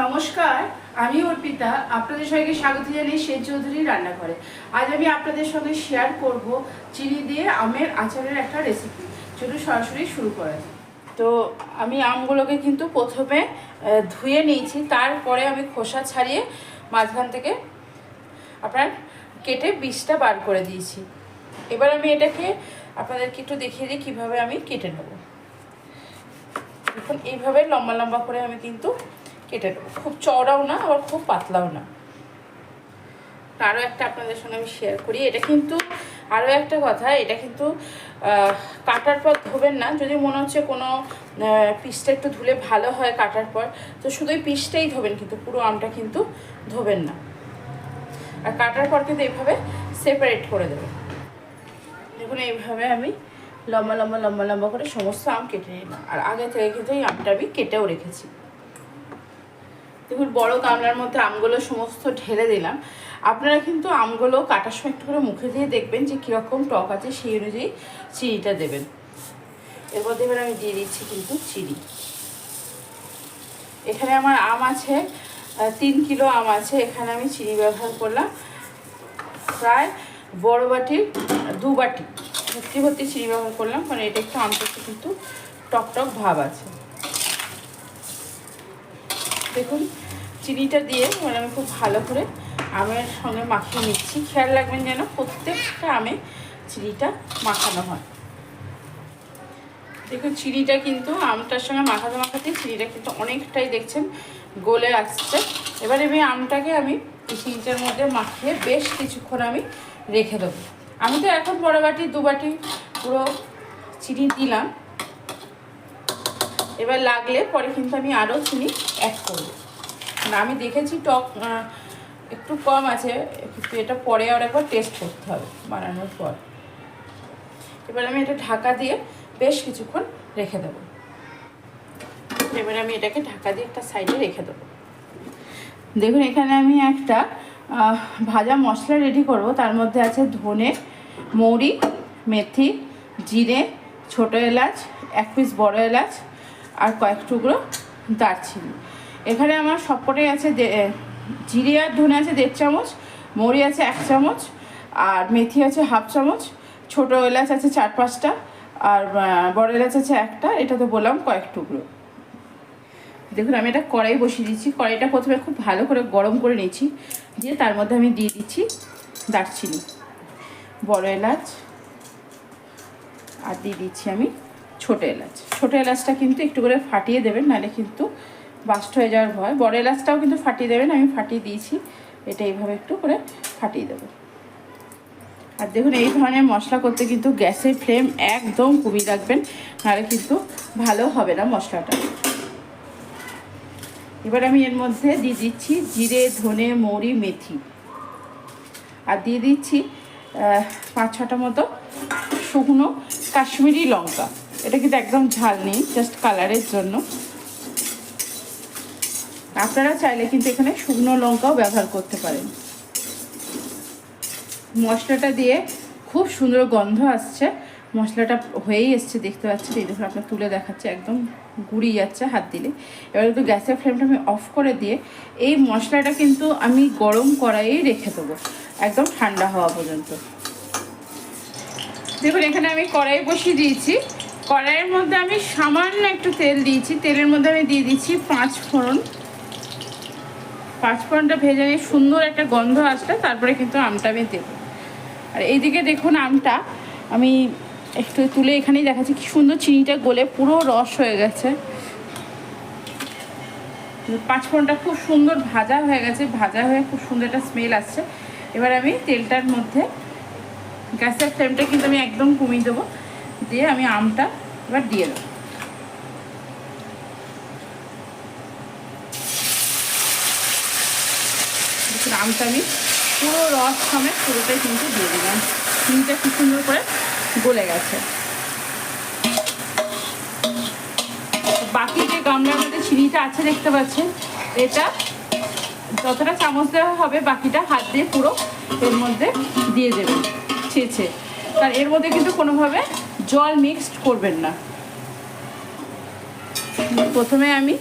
নমস্কার, আমি অর্পিতা, আপনাদের সঙ্গে স্বাগত জানাই শেখ চৌধুরী রান্নাঘরে আজ আমি আপনাদের সঙ্গে শেয়ার করব চিনি দিয়ে আমের আচারের একটা রেসিপি চলুন সরাসরি শুরু করা যাক। তো আমি আমগুলোকে কিন্তু প্রথমে ধুয়ে নিয়েছি, তারপরে আমি খোসা ছাড়িয়ে মাঝখান থেকে আপনার কেটে বীজটা বার করে দিয়েছি। এবার আমি এটাকে আপনাদেরকে একটু দেখিয়ে দিই কীভাবে আমি কেটে নেব। দেখুন, এইভাবে লম্বা লম্বা করে আমি কিন্তু কেটে নেব। খুব চওড়াও না, আবার খুব পাতলাও না। আরও একটা আপনাদের সঙ্গে আমি শেয়ার করি। এটা কিন্তু আরও একটা কথা, এটা কিন্তু কাটার পর ধোবেন না। যদি মনে হচ্ছে কোনো পিসটা একটু ধুলে ভালো হয় কাটার পর, তো শুধু এই পিসটাই ধোবেন কিন্তু, পুরো আমটা কিন্তু ধোবেন না। আর কাটার পর কিন্তু এইভাবে সেপারেট করে দেবেন। দেখুন, এইভাবে আমি লম্বা লম্বা লম্বা লম্বা করে সমস্ত আম কেটে নিলাম। আর আগে থেকে কিন্তু এই আমটা আমি কেটেও রেখেছি। দেখুন, বড় গামলার মধ্যে আমগুলো সমস্ত ঢেলে দিলাম। আপনারা কিন্তু আমগুলো কাটার সময় একটু করে মুখে দিয়ে দেখবেন যে কীরকম টক আছে, সেই অনুযায়ী চিনিটা দেবেন। এর মধ্যে এবার আমি দিয়ে দিচ্ছি কিন্তু চিনি। এখানে আমার আম আছে তিন কিলো আম আছে, এখানে আমি চিনি ব্যবহার করলাম। প্রায় বড় বাটির দু বাটি, ভর্তি ভর্তি চিনি ব্যবহার করলাম, কারণ এটা একটু আমটা কিন্তু টক টক ভাব আছে। দেখুন, চিনিটা দিয়ে মানে আমি খুব ভালো করে আমের সঙ্গে মাখিয়ে নিচ্ছি। খেয়াল রাখবেন যেন প্রত্যেকটা আমে চিনিটা মাখানো হয়। দেখুন, চিনিটা কিন্তু আমটার সঙ্গে মাখাতে মাখাতে চিনিটা কিন্তু অনেকটাই দেখছেন গলে আসছে। এবার আমি আমটাকে আমি চিনিটার মধ্যে মাখিয়ে বেশ কিছুক্ষণ আমি রেখে দেবো। আমি তো এখন বড় বাটি, দু বাটি পুরো চিনি দিলাম। এবার লাগলে পরে কিন্তু আমি আরও চিনি অ্যাড করব। না, আমি দেখেছি টক একটু কম আছে, কিন্তু এটা পরে আর একবার টেস্ট করতে হবে বানানোর পর। এবার আমি এটা ঢাকা দিয়ে বেশ কিছুক্ষণ রেখে দেবো। এবার আমি এটাকে ঢাকা দিয়ে একটা সাইডে রেখে দেবো। দেখুন, এখানে আমি একটা ভাজা মশলা রেডি করব। তার মধ্যে আছে ধনে, মৌরি, মেথি, জিরে, ছোটো এলাচ, এক পিস বড় এলাচ আর কয়েক টুকরো দারচিনি। এখানে আমার সবকটাই আছে জিরে আর ধনে আছে দেড় চামচ, মৌরি আছে এক চামচ, আর মেথি আছে হাফ চামচ, ছোটো এলাচ আছে চার পাঁচটা, আর বড় এলাচ আছে একটা, এটা তো বললাম কয়েক টুকরো। দেখুন, আমি এটা কড়াই বসিয়ে দিচ্ছি। কড়াইটা প্রথমে খুব ভালো করে গরম করে নিচ্ছি, দিয়ে তার মধ্যে আমি দিয়ে দিচ্ছি দারচিনি। বড় এলাচ, আর দিয়ে দিচ্ছি আমি ছোটো এলাচ। ছোটো এলাচটা কিন্তু একটু করে ফাটিয়ে দেবেন, নাহলে কিন্তু বাস্ট হয়ে যাওয়ার ভয়। বড় এলাচটাও কিন্তু ফাটিয়ে দেবেন, আমি ফাটিয়ে দিয়েছি। এটা এইভাবে একটু করে ফাটিয়ে দেবো। আর দেখুন, এই ধরনের মশলা করতে কিন্তু গ্যাসের ফ্লেম একদম কমিয়ে রাখবেন, নাহলে কিন্তু ভালো হবে না মশলাটা। এবার আমি এর মধ্যে দিয়ে দিচ্ছি জিরে, ধনে, মৌরি, মেথি। আর দিয়ে দিচ্ছি পাঁচ ছটা মতো শুকনো কাশ্মীরি লঙ্কা। এটা কিন্তু একদম ঝাল নেই জাস্ট কালারের জন্য। আপনারা চাইলে কিন্তু এখানে শুকনো লঙ্কাও ব্যবহার করতে পারেন। মশলাটা দিয়ে খুব সুন্দর গন্ধ আসছে। মশলাটা হয়েই এসছে, দেখতে পাচ্ছেন? এই দেখুন, আপনার তুলে দেখাচ্ছে, একদম গুড়িয়ে যাচ্ছে হাত দিলে। এবার একটু গ্যাসের ফ্লেমটা আমি অফ করে দিয়ে এই মশলাটা কিন্তু আমি গরম কড়াইয়ে রেখে দেবো, একদম ঠান্ডা হওয়া পর্যন্ত। দেখুন, এখানে আমি কড়াই বসিয়ে দিয়েছি। কড়াইয়ের মধ্যে আমি সামান্য একটু তেল দিয়েছি। তেলের মধ্যে আমি দিয়ে দিচ্ছি পাঁচ ফোড়ন। পাঁচ ফোড়নটা ভেজে নিয়ে সুন্দর একটা গন্ধ আসলে তারপরে কিন্তু আমটা আমি দেবো। আর এইদিকে দেখুন আমটা আমি একটু তুলে এখানেই দেখাচ্ছি কি সুন্দর চিনিটা গলে পুরো রস হয়ে গেছে। পাঁচ ফোড়নটা খুব সুন্দর ভাজা হয়ে গেছে, ভাজা হয়ে খুব সুন্দর একটা স্মেল আসছে। এবার আমি তেলটার মধ্যে গ্যাসের ফ্লেমটা কিন্তু আমি একদম কমিয়ে দেবো। দিয়ে আমি আমটা এবার দিয়ে দেবো। আমটা আমি পুরো রস সমেত পুরোটাই কিন্তু দিয়ে দিলাম। চিনিটা খুব সুন্দর করে গলে গেছে। বাকি যে গামলার মধ্যে চিনিটা আছে দেখতে পাচ্ছেন, এটা যতটা চামচ দেওয়া হবে, বাকিটা হাত দিয়ে পুরো এর মধ্যে দিয়ে দেবেন, ছেঁচে। কারণ এর মধ্যে কিন্তু কোনোভাবে জল মিক্সড করবেন না। প্রথমে আমি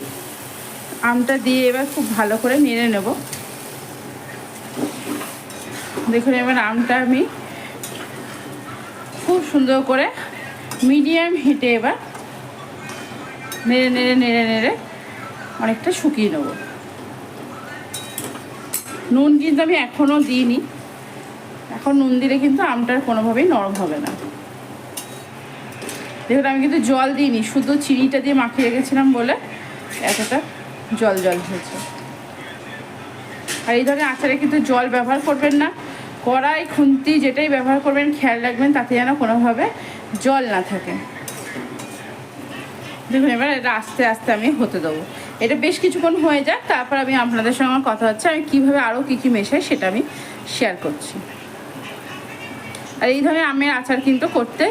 আমটা দিয়ে এবার খুব ভালো করে নেড়ে নেব। দেখুন, এবার আমটা আমি খুব সুন্দর করে মিডিয়াম হিটে এবার নেড়ে নেড়ে নেড়ে নেড়ে অনেকটা শুকিয়ে নেব। নুন কিন্তু আমি এখনও দিইনি। এখন নুন দিলে কিন্তু আমটার কোনোভাবেই নরম হবে না। দেখুন আমি কিন্তু জল দিইনি, শুধু চিনিটা দিয়ে মাখিয়ে রেখেছিলাম বলে এতটা জল জল হয়েছে। আর এই ধরনের আচারে কিন্তু জল ব্যবহার করবেন না। কড়াই, খুন্তি যেটাই ব্যবহার করবেন, খেয়াল রাখবেন, তাতে যেন কোনোভাবে জল না থাকে। দেখুন, এবার এটা আস্তে আস্তে আমি হতে দেবো। এটা বেশ কিছুক্ষণ হয়ে যাক, তারপর আমি আপনাদের সঙ্গে আমার কথা হচ্ছে, আমি কীভাবে আরও কী কী মেশাই সেটা আমি শেয়ার করছি। আর এই ধরনের আমের আচার কিন্তু করতে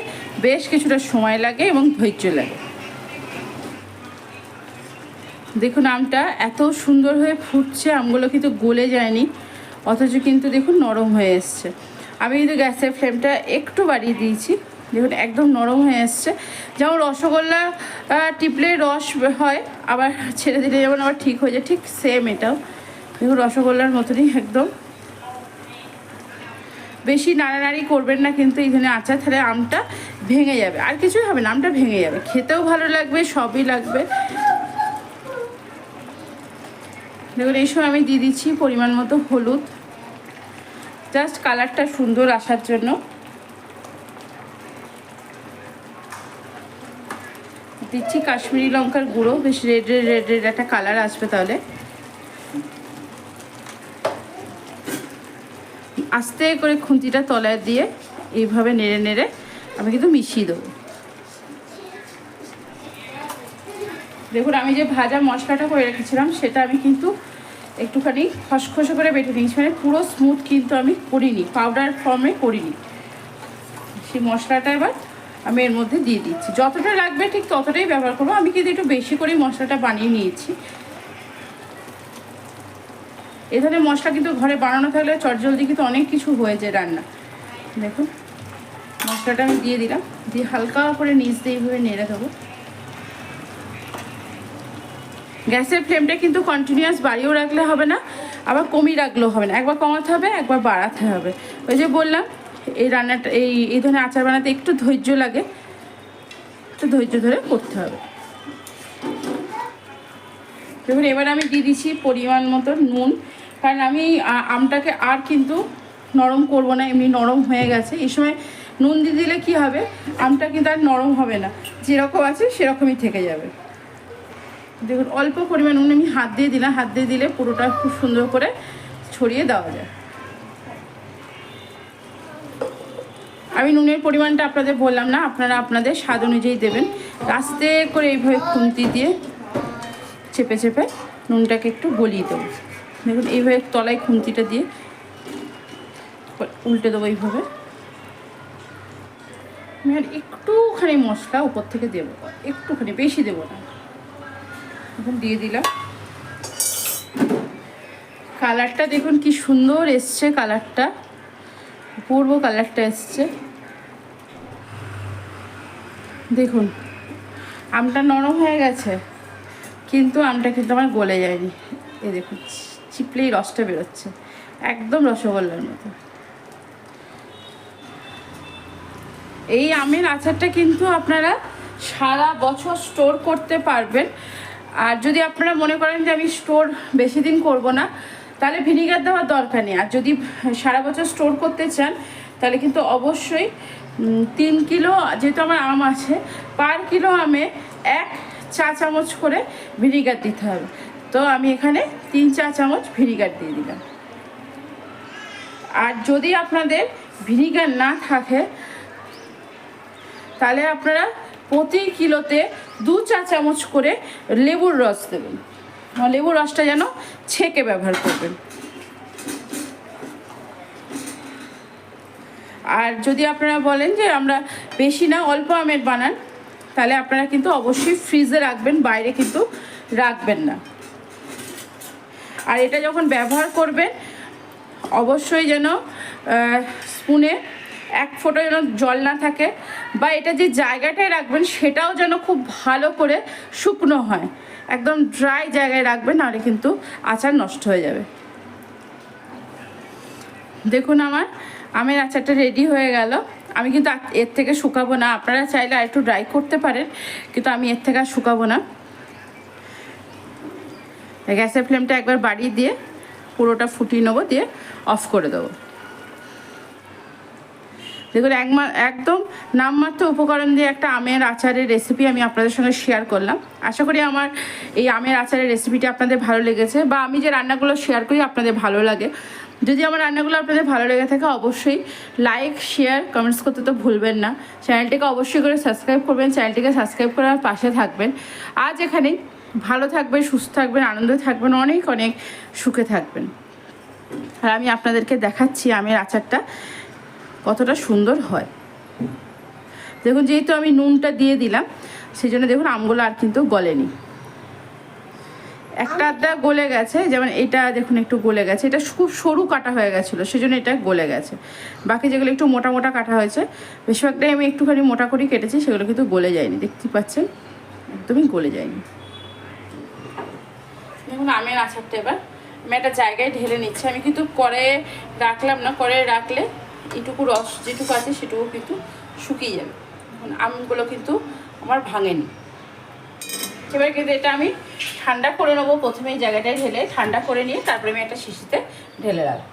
বেশ কিছুটা সময় লাগে এবং ধৈর্য লাগে। দেখুন আমটা এত সুন্দর হয়ে ফুটছে, আমগুলো কিন্তু গলে যায়নি, অথচ কিন্তু দেখুন নরম হয়ে এসছে। আমি কিন্তু গ্যাসের ফ্লেমটা একটু বাড়িয়ে দিয়েছি, দেখুন একদম নরম হয়ে এসছে। যেমন রসগোল্লা টিপলে রস হয়, আবার ছেড়ে দিলে যেমন আবার ঠিক হয়ে যায়, ঠিক সেম এটাও। দেখুন রসগোল্লার মতনই একদম। বেশি নাড়ানাড়ি করবেন না, কিন্তু এই ধরনের আচার তাহলে আমটা ভেঙে যাবে। আর কিছুই হবে না, আমটা ভেঙে যাবে। খেতেও ভালো লাগবে, সবই লাগবে। দেখুন, এই সময় আমি দিয়ে দিচ্ছি পরিমাণ মতো হলুদ। জাস্ট কালারটা সুন্দর আসার জন্য। দিচ্ছি কাশ্মীরি লঙ্কার গুঁড়ো, বেশ রেড রেড রেড রেড একটা কালার আসবে তাহলে। আস্তে করে খুন্তিটা তলায় দিয়ে এইভাবে নেড়ে নেড়ে আমি কিন্তু মিশিয়ে দেবো। দেখুন, আমি যে ভাজা মশলাটা করে রেখেছিলাম, সেটা আমি কিন্তু একটুখানি খসখসে করে বেটে নিয়েছি। মানে পুরো স্মুথ কিন্তু আমি করিনি পাউডার ফর্মে করিনি। সেই মশলাটা এবার আমি এর মধ্যে দিয়ে দিচ্ছি। যতটা লাগবে ঠিক ততটাই ব্যবহার করব। আমি কিন্তু একটু বেশি করেই মশলাটা বানিয়ে নিয়েছি। এ ধরনের মশলা কিন্তু ঘরে বানানো থাকলে চটজলদি কিন্তু অনেক কিছু হয়ে যায় রান্না। দেখুন, মশলাটা আমি দিয়ে দিলাম। দিয়ে হালকা করে নিচ দিয়ে এইভাবে নেড়ে দেবো। গ্যাসের ফ্লেমটা কিন্তু কন্টিনিউয়াস বাড়িয়েও রাখলে হবে না, আবার কমিয়ে রাখলেও হবে না। একবার কমাতে হবে, একবার বাড়াতে হবে। ওই যে বললাম, এই রান্নাটা, এই এই ধরনের আচার বানাতে একটু ধৈর্য লাগে, একটু ধৈর্য ধরে করতে হবে। দেখুন, এবার আমি দিয়ে দিচ্ছি পরিমাণ মতো নুন। কারণ আমি আমটাকে আর কিন্তু নরম করব না, এমনি নরম হয়ে গেছে। এই সময় নুন দিয়ে দিলে কি হবে? আমটা কিন্তু আর নরম হবে না। যেরকম আছে সেরকমই থেকে যাবে। দেখুন, অল্প পরিমাণ নুন আমি হাত দিয়ে দিলাম। হাত দিয়ে দিলে পুরোটা খুব সুন্দর করে ছড়িয়ে দেওয়া যায়। আমি নুনের পরিমাণটা আপনাদের বললাম না, আপনারা আপনাদের স্বাদ অনুযায়ী দেবেন। আস্তে করে এইভাবে খুন্তি দিয়ে চেপে চেপে নুনটাকে একটু গলিয়ে দেবো। দেখুন, এইভাবে তলায় খুন্তিটা দিয়ে উল্টে দেবো এইভাবে। একটুখানি মশলা উপর থেকে দেবো, একটুখানি, বেশি দেবো না। এখন দিয়ে দিলাম। কালারটা দেখুন কি সুন্দর এসছে কালারটা, পূর্ব কালারটা এসছে। দেখুন, আমটা নরম হয়ে গেছে, কিন্তু আমটা কিন্তু আমার গলে যায়নি। এ দেখুন। চিপলেই রসটা বেরোচ্ছে। একদম রসগোল্লার মতো। এই আমের আচারটা কিন্তু আপনারা সারা বছর স্টোর করতে পারবেন। আর যদি আপনারা মনে করেন যে আমি স্টোর বেশি দিন করব না, তাহলে ভিনিগার দেওয়ার দরকার নেই। আর যদি সারা বছর স্টোর করতে চান, তাহলে কিন্তু অবশ্যই তিন কিলো যেহেতু আমার আম আছে, পার কিলো আমে এক চা চামচ করে ভিনিগার দিতে হবে। তো আমি এখানে তিন চা চামচ ভিনিগার দিয়ে দিলাম। আর যদি আপনাদের ভিনিগার না থাকে, তাহলে আপনারা প্রতি কিলোতে দু চা চামচ করে লেবুর রস দেবেন। লেবুর রসটা যেন ছেঁকে ব্যবহার করবেন। আর যদি আপনারা বলেন যে আমরা বেশি না, অল্প আমের বানান, তাহলে আপনারা কিন্তু অবশ্যই ফ্রিজে রাখবেন, বাইরে কিন্তু রাখবেন না। আর এটা যখন ব্যবহার করবেন, অবশ্যই যেন স্পুনে এক ফোঁটা যেন জল না থাকে বা এটা যে জায়গাটায় রাখবেন সেটাও যেন খুব ভালো করে শুকনো হয়। একদম ড্রাই জায়গায় রাখবেন, নাহলে কিন্তু আচার নষ্ট হয়ে যাবে। দেখুন আমার, আমের আচারটা রেডি হয়ে গেল। আমি কিন্তু এর থেকে শুকাবো না। আপনারা চাইলে আর একটু ড্রাই করতে পারেন, কিন্তু আমি এর থেকে আর শুকাবো না। গ্যাসের ফ্লেমটা একবার বাড়িয়ে দিয়ে পুরোটা ফুটিয়ে নেব, দিয়ে অফ করে দেবো। দেখুন একমা একদম নামমাত্র উপকরণ দিয়ে একটা আমের আচারের রেসিপি আমি আপনাদের সঙ্গে শেয়ার করলাম। আশা করি আমার এই আমের আচারের রেসিপিটি আপনাদের ভালো লেগেছে বা আমি যে রান্নাগুলো শেয়ার করি আপনাদের ভালো লাগে। যদি আমার রান্নাগুলো আপনাদের ভালো লেগে থাকে, অবশ্যই লাইক শেয়ার কমেন্টস করতে তো ভুলবেন না। চ্যানেলটিকে অবশ্যই করে সাবস্ক্রাইব করবেন চ্যানেলটিকে সাবস্ক্রাইব করার পাশে থাকবেন। আজ এখানেই। ভালো থাকবেন, সুস্থ থাকবেন, আনন্দে থাকবেন, অনেক অনেক সুখে থাকবেন। আর আমি আপনাদেরকে দেখাচ্ছি আমের আচারটা কতটা সুন্দর হয়। দেখুন, যেহেতু আমি নুনটা দিয়ে দিলাম সেই জন্য দেখুন আমগুলো আর কিন্তু গলেনি। একটা আধটা গলে গেছে, যেমন এটা দেখুন একটু গলে গেছে। এটা খুব সরু কাটা হয়ে গেছিল সেই জন্য এটা গলে গেছে। বাকি যেগুলো একটু মোটা মোটা কাটা হয়েছে, বেশিরভাগটাই আমি একটুখানি মোটা করেই কেটেছি, সেগুলো কিন্তু গলে যায়নি, দেখতে পাচ্ছেন? একদমই গলে যায়নি। দেখুন আমের আচারটা এবার। আমি একটা জায়গায় ঢেলে নিচ্ছি। আমি কিন্তু করে রাখলাম না করে রাখলে এটুকু রস যেটুকু আছে সেটুকু কিন্তু শুকিয়ে যাবে। এখন আমগুলো কিন্তু আমার ভাঙেনি। এবার কিন্তু এটা আমি ঠান্ডা করে নেব। প্রথমে এই জায়গাটায় ঢেলে ঠান্ডা করে নিয়ে তারপরে আমি একটা শিশিতে ঢেলে রাখব।